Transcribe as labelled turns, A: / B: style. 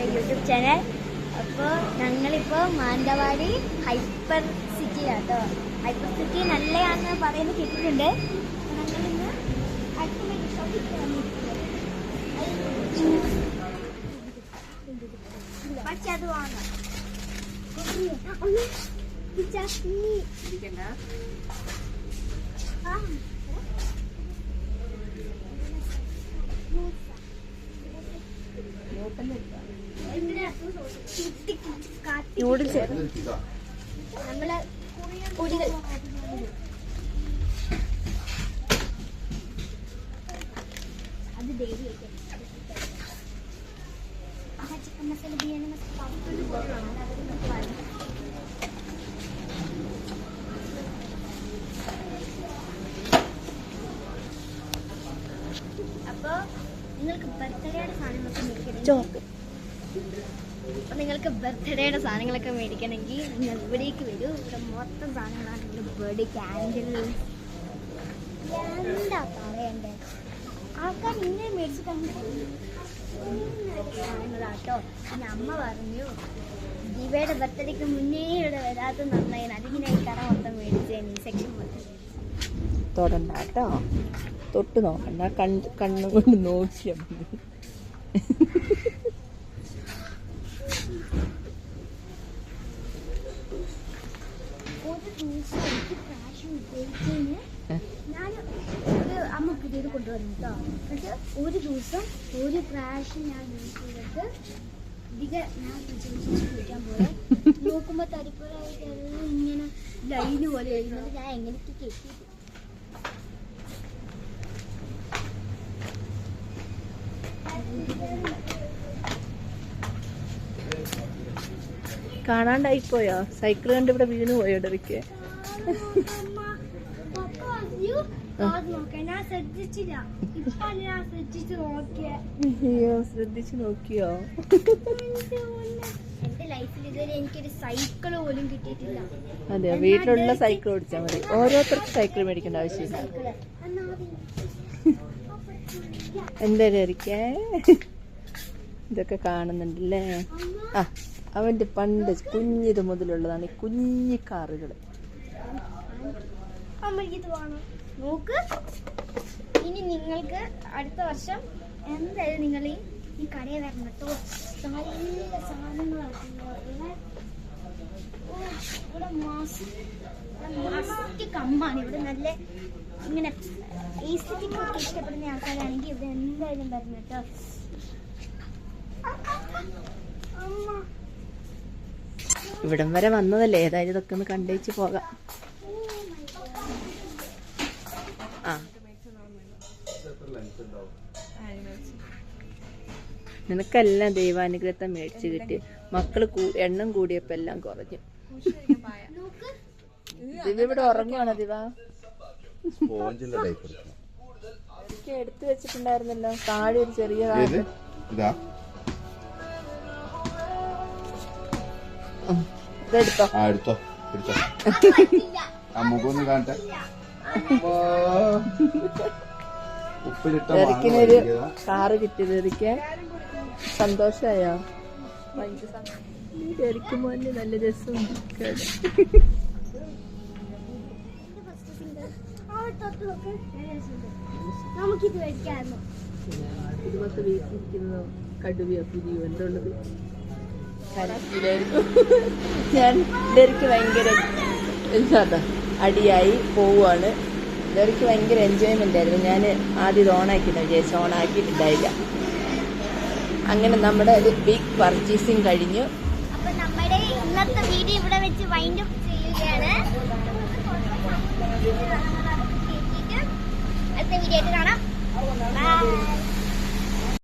A: എന്റെ YouTube channel. അപ്പോൾ ഞങ്ങളിപ്പോൾ മാനന്തവാടി ഹൈപ്പർ സിറ്റിയിലാട്ടോ ഹൈപ്പർ സിറ്റി നല്ലതാണെന്ന് പറയുന്നത് കേട്ടിട്ടുണ്ട്. ഞങ്ങളിന്ന്. പക്ഷെ അത് വാങ്ങാം ആ.
B: നൂഡിൽസ്
A: നമ്മൾ പൊടികൾ അത് ഡെയിലി കഴിക്കാം. ചിക്കൻ മസാല ബിരിയാണി മസാല അപ്പോൾ നിങ്ങൾക്ക് ബർത്ത്ഡേയുടെ സാധനങ്ങളൊക്കെ മേടിക്കണം
B: ചോക്ക്
A: അപ്പൊ നിങ്ങൾക്ക് ബർത്ത്ഡേയുടെ സാധനങ്ങളൊക്കെ മേടിക്കണമെങ്കിൽ നിങ്ങൾ ഇവിടേക്ക് വരൂ. ഇവിടെ മൊത്തം സാധനങ്ങളാണ്. ഇവിടെ ബർത്ത്ഡേ ക്യാൻഡിൽ എന്താ പറയണ്ടേ? ആൾക്കാർ ഇങ്ങനെ മേടിച്ചു സാധനങ്ങളാട്ടോ. പിന്നെ അമ്മ പറഞ്ഞു ദിവയുടെ ബർത്ത്ഡേക്ക് മുന്നേ ഇവിടെ വരാത്ത നന്നായി. അതിങ്ങനെ കട മൊത്തം മേടിച്ചേന് സെക്ഷൻ മൊത്തം
B: തൊടണ്ട തൊട്ട് നോക്കണ്ട. കണ്ണ് കണ്ണുകൊണ്ട് നോക്കിയാൽ മതി.
A: ഒരു ദിവസം എനിക്ക് ഞാൻ ഒരു അമ്മ പുതിയത് കൊണ്ടുവന്നു കേട്ടോ എന്നിട്ട് ഒരു ദിവസം ഒരു പ്രാവശ്യം ഞാൻ ചെയ്തിട്ട് അധിക ഞാൻ പോലെ നോക്കുമ്പോൾ തരിപ്പുറമായിട്ട് എല്ലാം ഇങ്ങനെ ലൈന് പോലെ എഴുതുന്നത് ഞാൻ എങ്ങനെയൊക്കെ കെട്ടി
B: കാണാണ്ടായിപ്പോയോ? സൈക്കിൾ കണ്ട് ഇവിടെ വീണ് പോയോ
A: ഇടവിക്ക്?
B: അയ്യോ ശ്രദ്ധിച്ചു നോക്കിയോ? അതെ വീട്ടിലുള്ള സൈക്കിൾ ഓടിച്ചാൽ മതി. ഓരോരുത്തർക്ക് സൈക്കിൾ മേടിക്കേണ്ട ആവശ്യമില്ല. എന്തായാലും ഇരിക്കേ. ഇതൊക്കെ കാണുന്നുണ്ടല്ലേ? ആ അവന്റെ പണ്ട് കുഞ്ഞിത് മുതലുള്ളതാണ് ഈ കുഞ്ഞി കാറുകൾ
A: നോക്ക്. ഇനി നിങ്ങൾക്ക് അടുത്ത വർഷം എന്തായാലും നിങ്ങൾ ഈ കടയിൽ വരണം കേട്ടോ. നല്ല സാധനങ്ങളാണ് കമ്മാണ് ഇവിടെ നല്ല ഇങ്ങനെ ഈസ്തറ്റിക് ഇഷ്ടപ്പെടുന്ന ആൾക്കാരാണെങ്കിൽ ഇവിടെ എന്തായാലും വരണം കേട്ടോ.
B: ഇവിടം വരെ വന്നതല്ലേ? ഏതായാലും ഇതൊക്കെ ഒന്ന് കണ്ടേച്ച് പോകാം. ആ. നിനക്കെല്ലാം ദൈവാനുഗ്രഹത്തെ മേടിച്ച് കിട്ടി. മക്കൾ എണ്ണം കൂടിയപ്പോ എല്ലാം കുറഞ്ഞു. ദിവ ഇവിടെ ഉറങ്ങുവാണോ ദിവ എനിക്ക് എടുത്തു വെച്ചിട്ടുണ്ടായിരുന്നല്ലോ. താഴെ ഒരു ചെറിയ
C: ആ എടുത്തോ പിടിച്ചോ ആ മുഖമൊന്ന് കാണട്ടെ. ഉപ്പിലിട്ട മാങ്ങ
B: എറിക്കിനൊരു
C: കഴിക്കുക.
B: കാറ് കിട്ടിയത്. എറിക്ക് സന്തോഷായോ? എറിക്കുമ്പോ നല്ല രസമുണ്ട്.
A: നമുക്കിത്
B: വീട്ടിലിരിക്കുന്നതോ കടുവയോ പുലിയോ എന്തുള്ളത്? ഞാൻ ഡെറിക്ക് ഭയങ്കര എന്താ അടിയായി പോവുകയാണ്. ഡെറിക്ക് ഭയങ്കര എൻജോയ്മെന്റ് ആയിരുന്നു. ഞാൻ ആദ്യം ഇത് ഓണാക്കിയിട്ട് വിചാരിച്ചു ഓണാക്കിയിട്ടുണ്ടായില്ല. അങ്ങനെ നമ്മുടെ ഒരു ബിഗ് പർച്ചേസിങ് കഴിഞ്ഞു.
A: ഇന്നത്തെ വീഡിയോ ഇവിടെ വെച്ച് വൈൻഡ് അപ്പ് ചെയ്യുകയാണ് വീഡിയോ കാണാം.